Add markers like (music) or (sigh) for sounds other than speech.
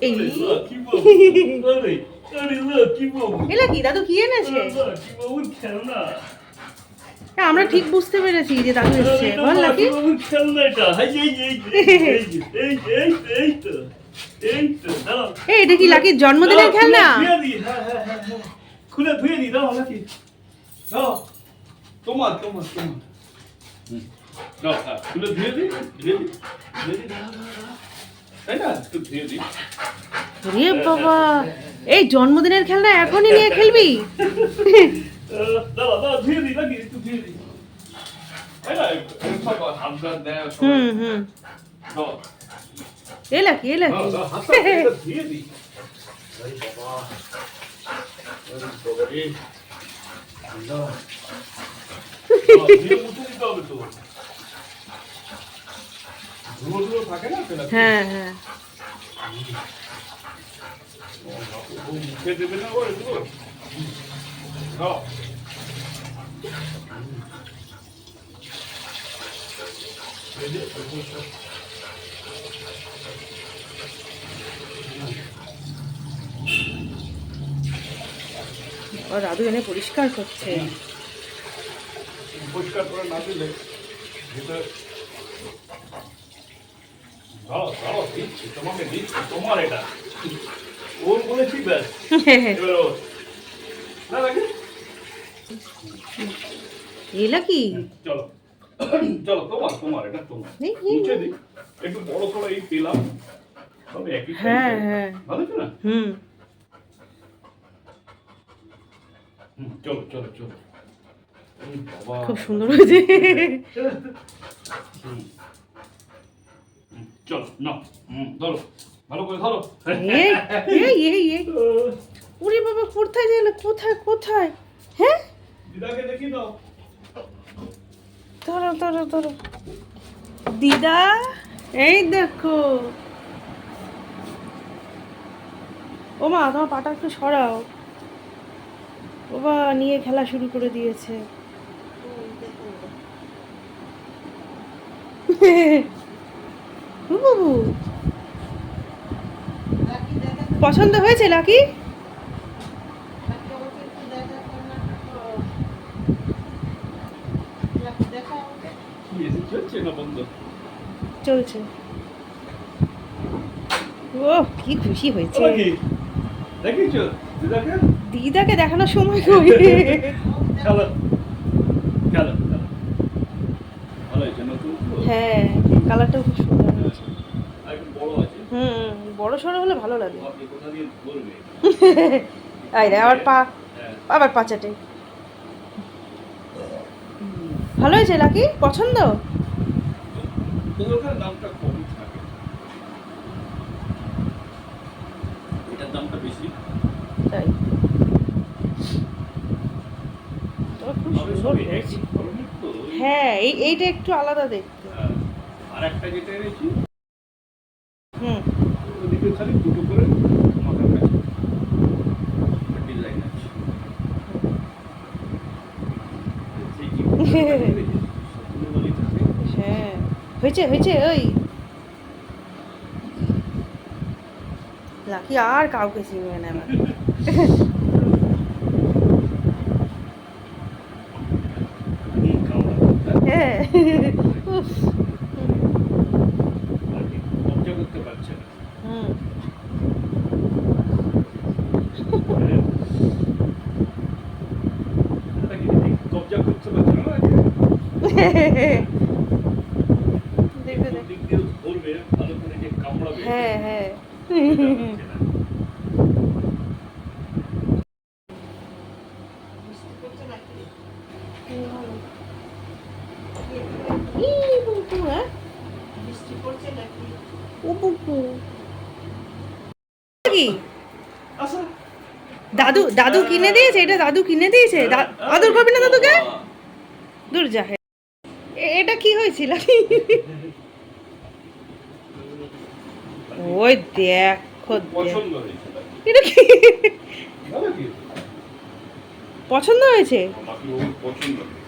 এই লাকি এলা কি দাদু কি এনেছে লাকি হ্যাঁ, আমরা ঠিক বুঝতে পেরেছি যে দাদু এসছে বল নাকি এটা এই কি লাকির জন্মদিনের খেলনা খুলে ধুয়ে হ্যাঁ, হ্যাঁ, হ্যাঁ, হ্যাঁ। দিই দাও নাকি দাও তোমার তোমার তোমার দাও হ্যাঁ, খুলে ধুয়ে দিই ধুয়ে দিই ধুয়ে দাঁড়াও। তাই না একটু ধুয়ে দিই রে বাবা এই জন্মদিনের খেলনা এখনই নিয়ে খেলবি? (laughs) ধুয়ে দিই একটু ধুয়ে দিই হাত দেয় হুম হুম। দাও এলা কি এলা দাও, কি দাও, হাতটা একটু ধুয়ে দিই আরে বাবা আরে বাবা রে দাও দাও, ধুয়ে মুছে দিতে হবে তো ধুলো ধুলো থাকে না সেটা হ্যাঁ হ্যাঁ। ও দাদু এনে পরিষ্কার করছে। পরিষ্কার করে না দিলে দিচ্ছি তোমাকে দিচ্ছি তোমার এটা। ওর বলেছি ব্যাস। না লাগে এলা কি? চলো। চলো তোমার তোমার এটা তোমার। একটু বড় করে এই পেলাম। তবে একই হ্যাঁ, হ্যাঁ। ভালো আছে না? হুম। হুম, চলো চলো চলো। খুব সুন্দর হয়েছে। চলো নাও। হুম ধরো ভালো করে ধরো। এই এই বাবা কোথায় গেলে? কোথায় কোথায়? হ্যাঁ? দিদাকে দেখি দাও। ধরো ধরো ধরো। দিদা এই দেখো। ও মা তোমার পাটা একটু সরাও। ও বা নিয়ে খেলা শুরু করে দিয়েছে। (laughs) বাবু। পছন্দ হয়েছে লাকি চলছে। ও কি খুশি হয়েছে। দিদাকে? দেখানোর সময় (laughs) কই? হ্যাঁ কালারটাও খুব সুন্দর হয়েছে আর একটু বড় আছে হুম বড় সড়ো হলে ভালো লাগে। আই রে আবার পা আবার পা চাটে। ভালো হয়েছে লাকি পছন্দ? তাই। হ্যাঁ এই এইটা একটু আলাদা দেখতে। হ্যাঁ। আর একটা যেটা এনেছি। হুম। খালি দুটো করে মাথার ডিজাইন আছে। (laughs) হ্যাঁ হয়েছে হয়েছে ওই। লাকি আর কাউকে চিনবে না এবার (laughs) হুম, কামড়া। হ্যাঁ উফ, আর কি, কবজা করতে পারছে না হুম এটা কি, ঠিক কবজা করতে পারছে না দেখবে দেখ দিক দিয়ে ধরবে ভালো করে যে কামড়াবে দাদু দাদু কিনে দিয়েছে? এটা দাদু কিনে দিয়েছে? আদর করবি না দাদুকে? দূর যা। কি হয়েছিল? ওই দেখো দেখ। পছন্দ এটা কি? পছন্দ হয়েছে? পছন্দ হয়েছে।